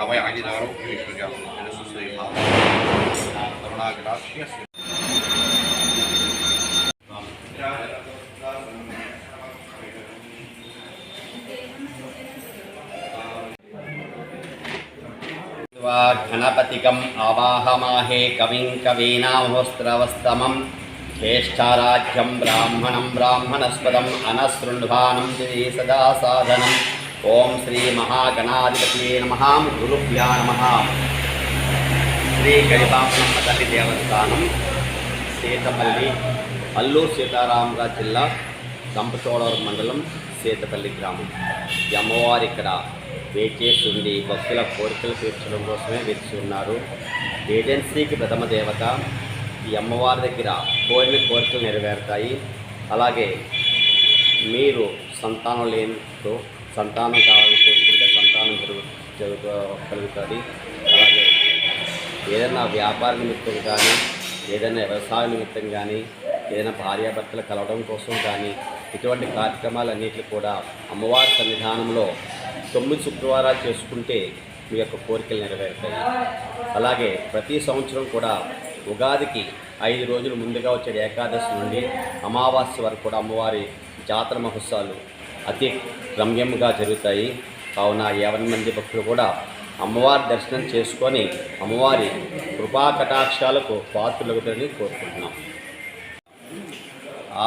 أويعني العروق يشجع جلسوس الإمام أرناك العرش घनपतिकम् आवाहमाहे कविं कवीनामहोस्त्रवस्तमं ज्येष्ठाराज्यं ब्राह्मणं ब्राह्मणस्पदम् अनसृण्वानं सदा साधनम् ఓం శ్రీ మహాగణాధిపతి నమ. గురుభ్యా నమ. శ్రీ గడిపాంబరమ్మ తల్లి దేవస్థానం సీతపల్లి అల్లూరు సీతారామరాజు జిల్లా సంపచోడవరం మండలం సీతపల్లి గ్రామం. ఈ అమ్మవారు ఇక్కడ వేచేస్తుంది భక్తుల కోరికలు తీర్చడం కోసమే వేచి ఉన్నారు. ఏజెన్సీకి ప్రథమ దేవత. ఈ అమ్మవారి దగ్గర కోరిన కోరికలు నెరవేరుతాయి. అలాగే మీరు సంతానం లేనితో సంతానం కావాలని కోరుకుంటే సంతానం జరుగు జరుగు కలుగుతుంది. అలాగే ఏదైనా వ్యాపార నిమిత్తం కానీ ఏదైనా వ్యవసాయ నిమిత్తం కానీ ఏదైనా భార్యాభర్తలు కలవడం కోసం కానీ ఇటువంటి కార్యక్రమాలన్నింటినీ కూడా అమ్మవారి సన్నిధానంలో తొమ్మిది శుక్రవారాలు చేసుకుంటే మీ యొక్క కోరికలు నెరవేరుతాయి. అలాగే ప్రతి సంవత్సరం కూడా ఉగాదికి ఐదు రోజులు ముందుగా వచ్చే ఏకాదశి నుండి అమావాస్య వరకు కూడా అమ్మవారి జాతర మహోత్సవాలు అతి రమ్యంగా జరుగుతాయి. కావున యావన్ మంది భక్తులు కూడా అమ్మవారి దర్శనం చేసుకొని అమ్మవారి కృపా కటాక్షాలకు పాత్రలుగుతారని కోరుకుంటున్నాం.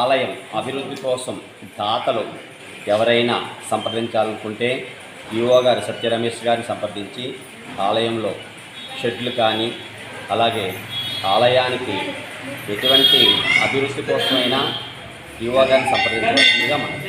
ఆలయం అభివృద్ధి కోసం దాతలు ఎవరైనా సంప్రదించాలనుకుంటే ఈఓ గారు సత్య రమేష్ గారిని సంప్రదించి ఆలయంలో షెడ్లు కానీ అలాగే ఆలయానికి ఎటువంటి అభివృద్ధి కోసమైనా ఈఓ గారిని సంప్రదించవలసిందిగా మనం